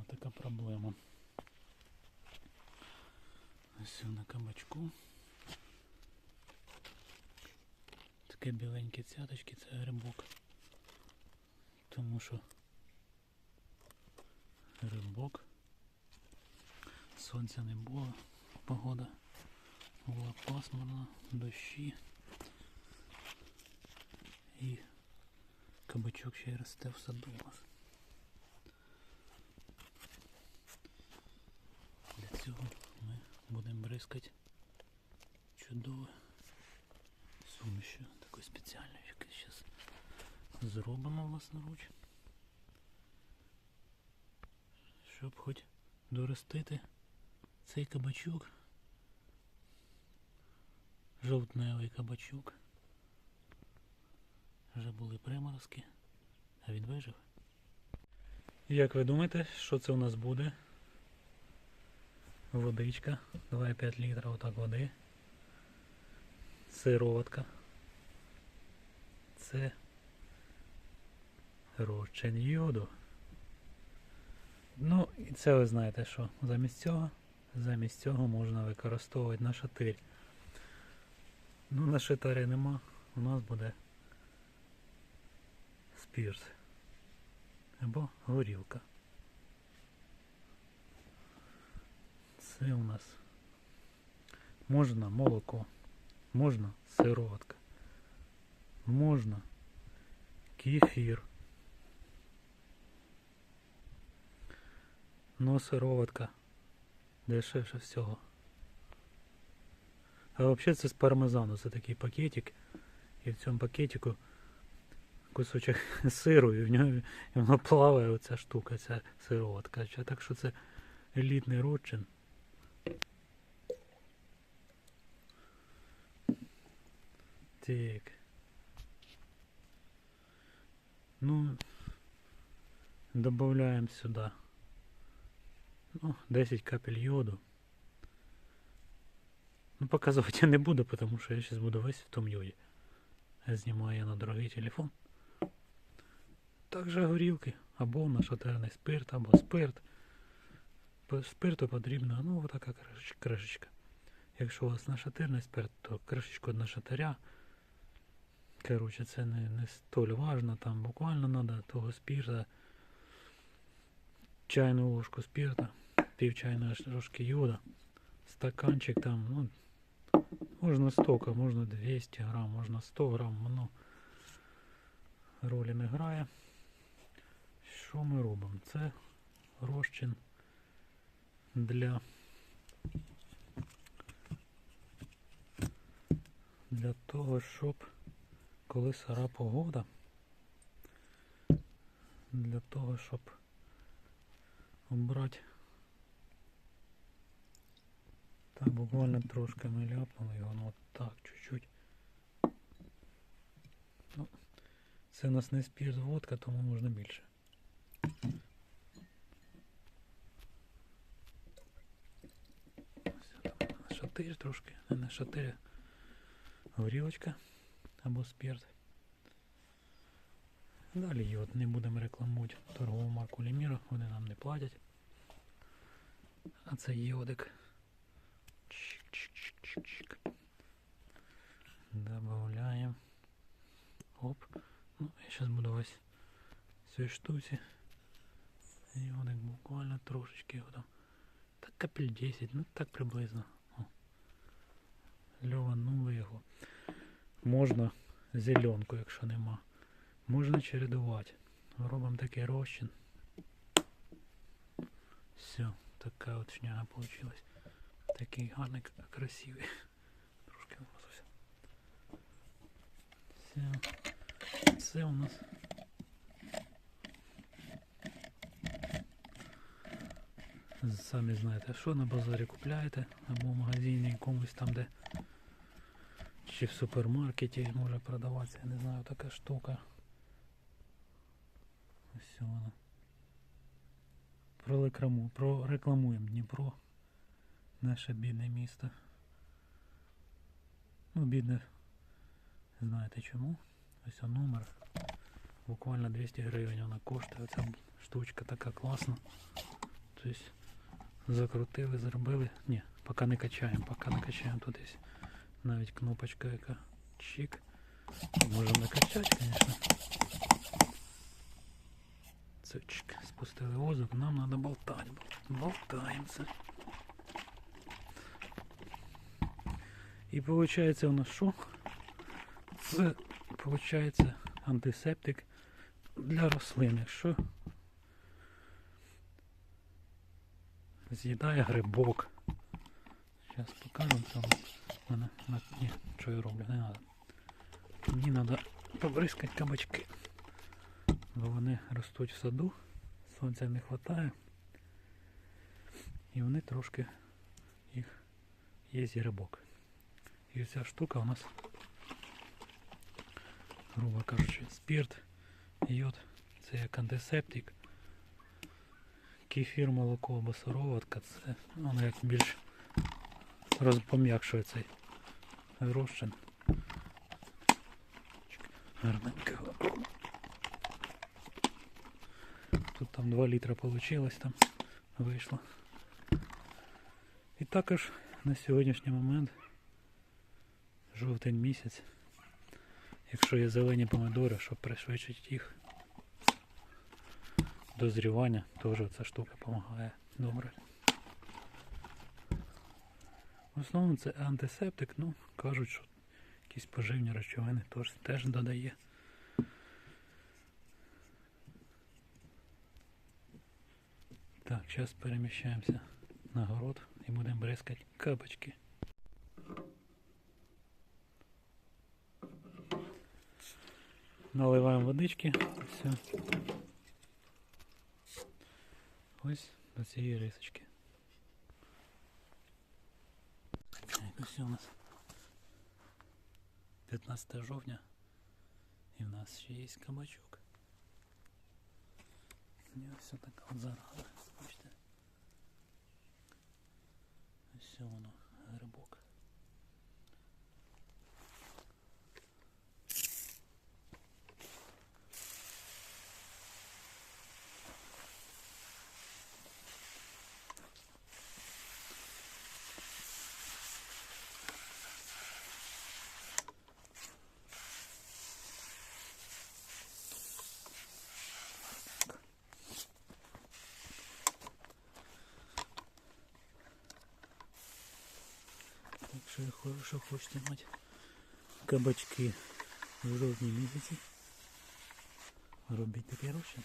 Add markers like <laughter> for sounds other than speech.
Ось така проблема. Ось на кабачку. Таке біленьке цяточки, це грибок. Тому що грибок. Сонця не було, погода була пасмурна, дощі. І кабачок ще й росте в саду у нас. Для цього ми будемо бризкати чудове сумішю такою спеціальною, яку зараз зробимо власноруч. Щоб хоч доростити цей кабачок. Жовтневий кабачок. Вже були приморозки, а він вижив. Як ви думаєте, що це у нас буде? Водичка, 2,5 літра отак води. Сироватка. Це розчин йоду. Ну, і це ви знаєте, що замість цього, замість цього можна використовувати на шатирь. Ну, на шатирі нема, у нас буде спірт або горілка. Це у нас можна молоко, можна сироватка, можна кефір. Ну, сироватка дешевше всього. А взагалі це з пармезану, це такий пакетик. І в цьому пакетику кусочок <laughs> сиру, і в нього і воно плаває оця штука, ця сироватка. Так що це елітний родчин. Так. Ну, добавляем сюда ну, 10 капель йоду. Ну, показувати я не буду, тому що я зараз буду весь в тому йоді. Я знімаю на дорогий телефон. Також горілки, або нашатерний спирт, або спирт. Спирту потрібна, ну, така кришечка. кришечка. Якщо у вас нашатирний спирт, то кришечку від нашатиря. Коротше, це не, не столь важно, там буквально треба того спирта. Чайну ложку спирта, пів чайної ложки йода, стаканчик там, ну, можна столько, можна 200 грам, можна 100 грам, воно ролі не грає. Що ми робимо? Це розчин для для того, щоб коли сира погода, для того, щоб убрати так буквально трошки ми ляпнули його, ну от так, чуть-чуть. Ну, це у нас не спірт водка, тому можна більше. Ось там на шатир трошки, не на шатир, горілочка або спірт. Далі йод не будемо рекламувати торгову марку Ліміра, вони нам не платять. А це йодик. Чик-чик-чик-чик-чик. Добавляємо. Оп. Ну, я зараз буду ось в цій штуці. Йодик буквально трошечки його там. Так капель 10, ну так приблизно. О. Льованули його. Можна зеленку, якщо нема. Можна чередувати. Робимо такий розчин. Все, така от шняга получилась. Такий гарний, красивий. Трошки вимазався. Все. Це у нас. Самі знаєте, що на базарі купляєте, або в магазині якомусь там, де чи в супермаркеті може продаватися, я не знаю, така штука. Ось вона. Прорекламу, прорекламуємо Дніпро. Наше бідне місто. Ну, бідне, знаєте чому? Ось он номер. Буквально 200 гривень вона коштує. Ця штучка така класна. Тобто закрутили, зробили. Ні, поки не качаємо, поки не качаємо тут десь. Навіть кнопочка яка чик. Можемо накачати, звісно. Це. Спустили воздух, нам треба болтати. Болтаємо. І виходить у нас що? Це виходить антисептик для рослин. Якщо з'їдає грибок. Зараз вам. Мене, ні, що я роблю, не треба. Мені треба побризкати кабачки. Бо вони ростуть в саду, сонця не вистачає. І вони трошки їх є грибок. І ця штука у нас, грубо кажучи, спирт, йод, це як антисептик. Кефір, молоко або сироватка, це воно як більш роз- пом'якшує цей розчин. Гарненько. Тут там 2 літра получилось там вийшло. І також на сьогоднішній момент жовтень місяць. Якщо є зелені помидори, щоб пришвидшити їх дозрівання, теж ця штука допомагає добре. В основному це антисептик, ну кажуть, що якісь поживні речовини теж, теж додає. Так, зараз переміщаємося на город і будемо бризкати кабачки. Наливаємо водички. Все. Ось до цієї рисочки. ось у нас 15 жовтня. І в нас ще є кабачок. І ось така от зараза. Бачите? Ось воно, Якщо хорошо хочете мати кабачки в жовтні місяці, робіть такий розчин.